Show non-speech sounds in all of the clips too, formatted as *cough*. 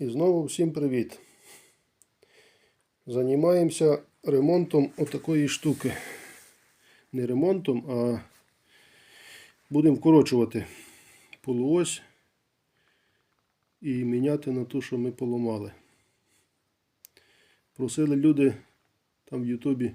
І знову всім привіт. Займаємося ремонтом отакої штуки. Не ремонтом, а будемо вкорочувати полуось і міняти на ту, що ми поламали. Просили люди там в Ютубі,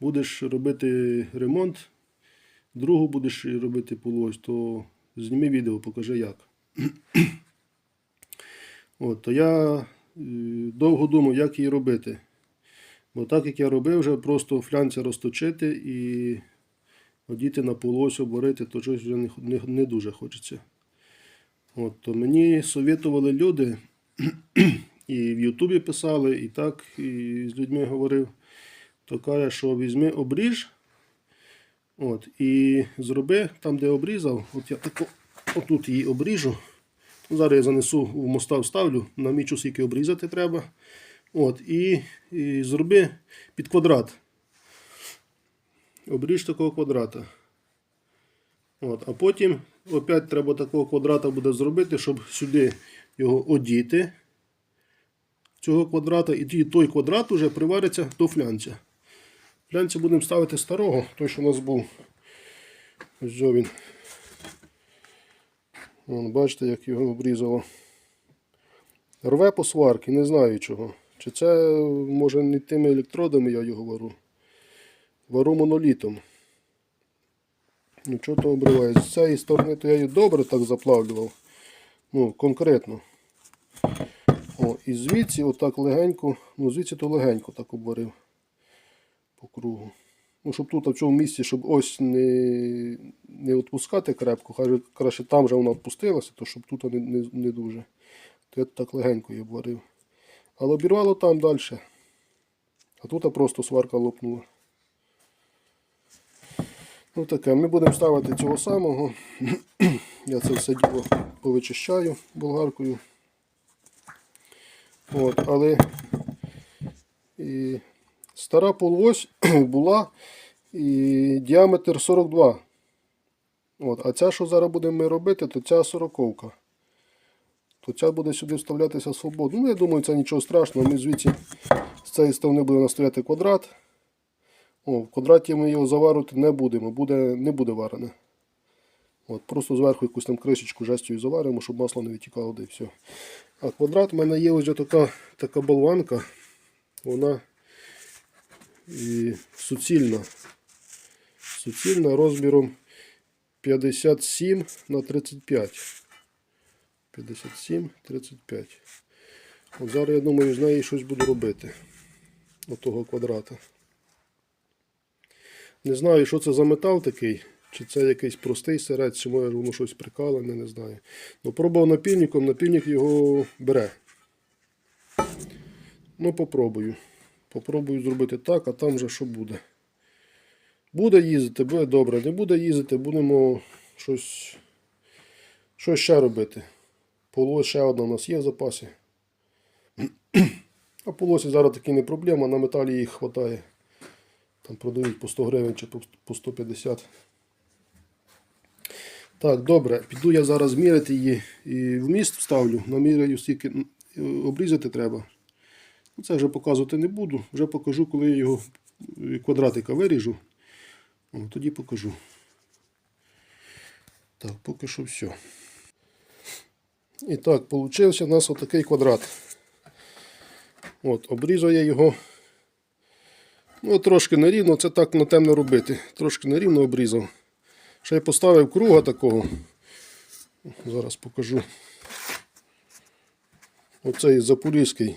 будеш робити ремонт, другу будеш робити полуось, то зніми відео, покажи як. От, то я е, довго думав, як її робити. Бо так як я робив, вже просто флянця розточити і одіти на полось обварити, то щось вже не, не, не дуже хочеться. От, то мені совітували люди, *clears throat* і в Ютубі писали, і так і з людьми говорив, то каже, що візьми обріж. От, і зроби там, де обрізав, от я тако, отут її обріжу. Зараз я занесу в моста вставлю, намічу скільки обрізати треба. От, і, і зроби під квадрат. Обріж такого квадрата. От, а потім опять треба такого квадрата буде зробити, щоб сюди його одіти. Цього квадрата, і той квадрат вже привариться до флянця. Флянця будемо ставити старого, той, що у нас був. Ось він. Вон, бачите, як його обрізало. Рве по сварки, не знаю чого. Чи це може не тими електродами я його вару. Вару монолітом. Нічого то обриває. З цієї сторони то я її добре так заплавлював. Ну, конкретно. О, і звідси отак легенько, ну звідси то легенько так обварив по кругу. Ну, щоб тут в цьому місці, щоб ось не не відпускати крепко, хай краще там вже вона відпустилася, то щоб тут не, не, не дуже. То я так легенько її обварив. Але обірвало там далі. А тут просто сварка лопнула. Ну таке, ми будемо ставити цього самого. *clears throat* Я це все діло повичищаю болгаркою. От, але і стара полуось *clears throat* була і діаметр 42. От, а ця, що зараз будемо ми робити, то ця 40 То ця буде сюди вставлятися свободно. Ну, я думаю, це нічого страшного. Ми звідси з цієї сторони буде настояти квадрат. О, в квадраті ми його заварити не будемо, буде, не буде варене. От, Просто зверху якусь там кришечку жестю заваримо, щоб масло не витікало, де і все. А квадрат в мене є ось така, така болванка. Вона і суцільна. Суцільна розміром 57 на 35. 57, 35. От зараз я думаю, з неї щось буду робити. Отого квадрата. Не знаю, що це за метал такий. Чи це якийсь простий сирець, чи може воно щось прикалене, не знаю. Ну, пробував напільником, напільник його бере. Ну, попробую. Попробую зробити так, а там вже що буде. Буде їздити, буде добре. Не буде їздити, будемо щось, щось ще робити. Полось ще одна у нас є в запасі. А полосі зараз таки не проблема, на металі їх вистачає. Там продають по 100 гривень чи по 150. Так, добре, піду я зараз міряти її і в міст вставлю, наміряю стільки обрізати треба. Ну, Це вже показувати не буду, вже покажу, коли я його квадратика виріжу. О, тоді покажу. Так, поки що все. І так, получився у нас отакий квадрат. От, обрізав я його. Ну, трошки нерівно, це так на темно робити. Трошки нерівно обрізав. Ще й поставив круга такого. Зараз покажу. Оцей запорізький.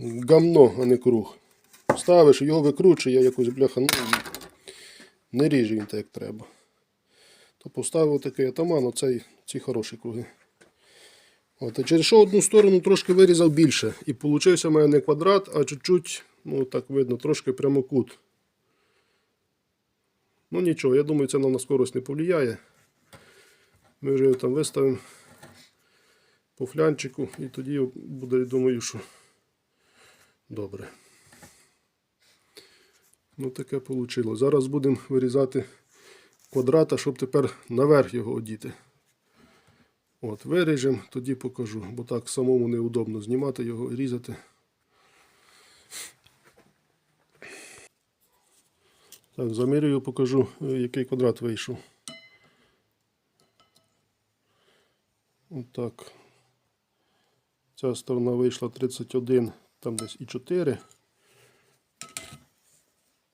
Гамно, а не круг. Ставиш, його викручує, якось бляха, ну, не ріже він так як треба. То поставив такий атаман, оцей, ці хороші круги. От, а через що одну сторону трошки вирізав більше. І вийшов у мене не квадрат, а чуть-чуть, ну так видно, трошки прямокут. Ну нічого, я думаю, це нам на скорость не повлияє. Ми вже його там виставимо по флянчику і тоді буде, я думаю, що добре. Ну таке вийшло. Зараз будемо вирізати квадрата, щоб тепер наверх його одіти. От, виріжемо, тоді покажу, бо так самому неудобно знімати його і різати. Так, замірюю, покажу, е, який квадрат вийшов. Отак. Ця сторона вийшла 31, там десь і 4.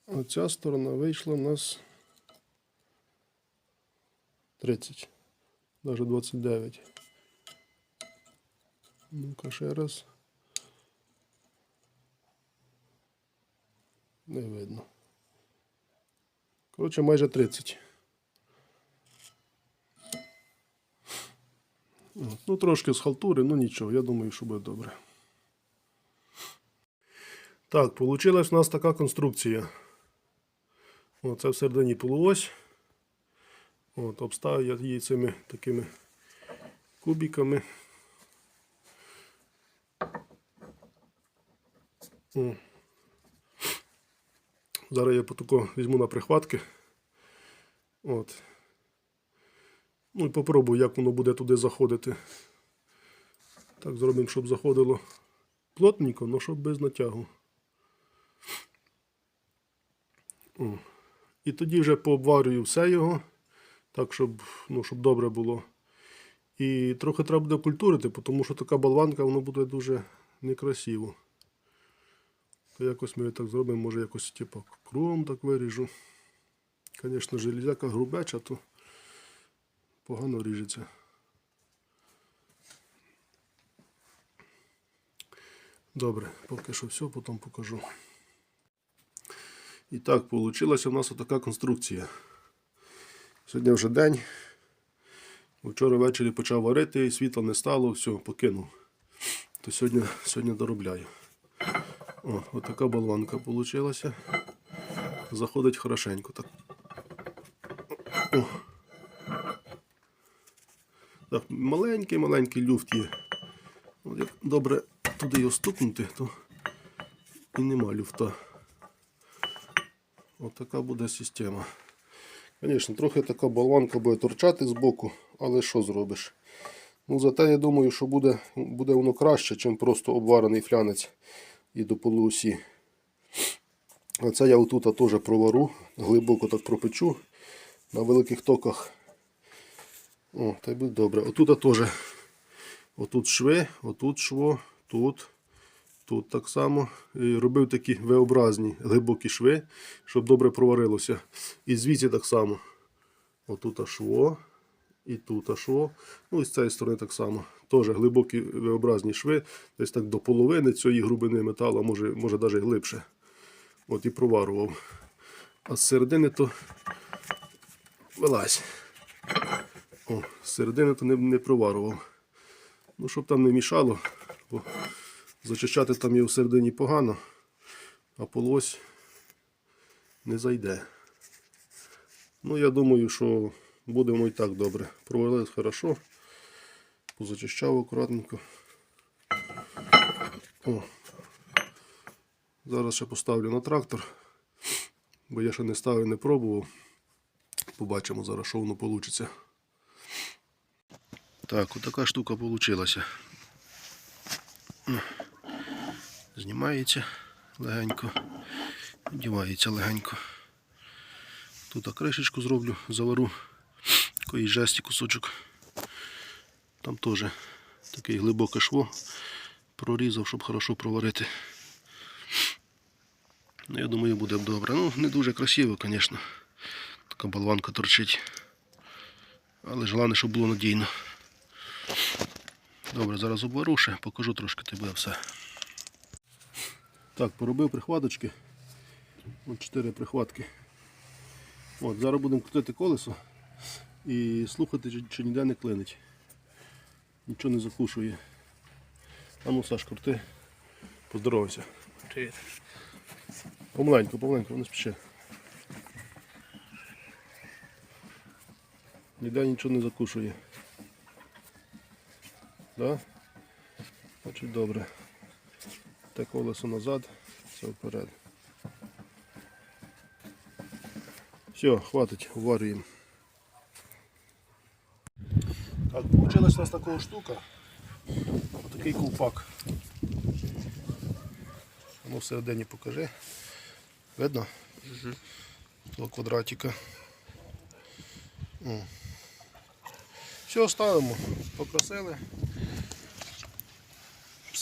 А ця сторона вийшла у нас 30, навіть 29. Ну-ка ще раз. Не видно. Коротше, майже 30. Ну, трошки з халтури, ну нічого, я думаю, що буде добре. Так, вийшла у нас така конструкція. Оце всередині полуось. От, обставив я її цими такими кубиками. О. Зараз я потако візьму на прихватки. От. Ну і попробую, як воно буде туди заходити. Так зробимо, щоб заходило плотненько, але щоб без натягу. О. І тоді вже пообварюю все його, так, щоб, ну, щоб добре було. І трохи треба буде культурити, тому що така болванка воно буде дуже некрасиво. То якось ми так зробимо, може якось типу кругом так виріжу. Звісно, железяка грубеча, то погано ріжеться. Добре, поки що все, потім покажу. І так, вийшла у нас така конструкція. Сьогодні вже день. Вчора ввечері почав варити, світла не стало, все, покинув. То сьогодні, сьогодні доробляю. О, отака болванка вийшла. Заходить хорошенько так. О. Так, маленький-маленький люфт є. Як добре туди його стукнути, то і нема люфта. Отака буде система. Звісно, трохи така болванка буде торчати з боку, але що зробиш? Ну, зате я думаю, що буде, буде воно краще, ніж просто обварений флянець і до полуосі. А це я отут теж провару, глибоко так пропечу на великих токах. О, й буде добре. Отут теж. Отут шви, отут шво, тут, тут так само. І робив такі V-образні глибокі шви, щоб добре проварилося. І звідси так само. Отут шво, і тут шво. Ну і з цієї сторони так само. Теж глибокі V-образні шви, десь так до половини цієї грубини металу, може, може навіть глибше. От і проварував. А з середини то вилазь. О, з середини то не, не проварував. Ну, щоб там не мішало, бо зачищати там його всередині погано, а полось не зайде. Ну, я думаю, що буде воно і так добре. Проварилось хорошо, позачищав акуратненько. О. Зараз ще поставлю на трактор, бо я ще не ставив, не пробував. Побачимо зараз, що воно вийде. Так, отака штука вийшла. Знімається легенько, одівається легенько. Тут кришечку зроблю, завару, такий жесті кусочок. Там теж таке глибоке шво прорізав, щоб хорошо проварити. Ну, я думаю, буде добре. Ну, не дуже красиво, звісно. Така болванка торчить. Але желане, щоб було надійно. Добре, зараз обвару ще, покажу трошки тебе все. Так, поробив прихваточки. От чотири прихватки. От, зараз будемо крутити колесо і слухати, чи, чи ніде не клинить. Нічого не закушує. А ну, Саш, крути. Поздоровайся. Привіт. Помаленьку, помаленьку, не спіши. Ніде нічого не закушує. Да? Значить добре. Те колесо назад, це вперед. Все, хватить, уварюємо. Так, Получилась у нас такого штука. Отакий ковпак. Ну, всередині покажи. Видно? До квадратика. О. Все, ставимо. Попросили.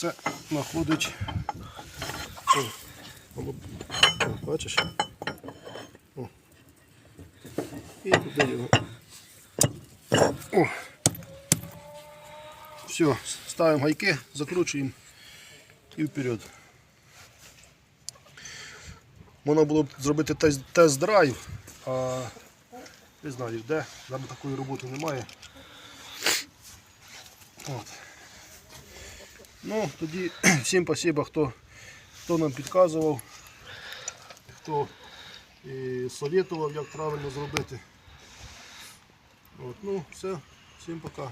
Все знаходить. Бачиш? О. І туди його. О. Все, ставимо гайки, закручуємо і вперед. Можна було б зробити тест- тест-драйв, а не знаю де, зараз такої роботи немає. От. Ну, тоді *clears throat* всім спасибо, хто, хто нам підказував, хто і советував, як правильно зробити. От, ну, все, всім пока.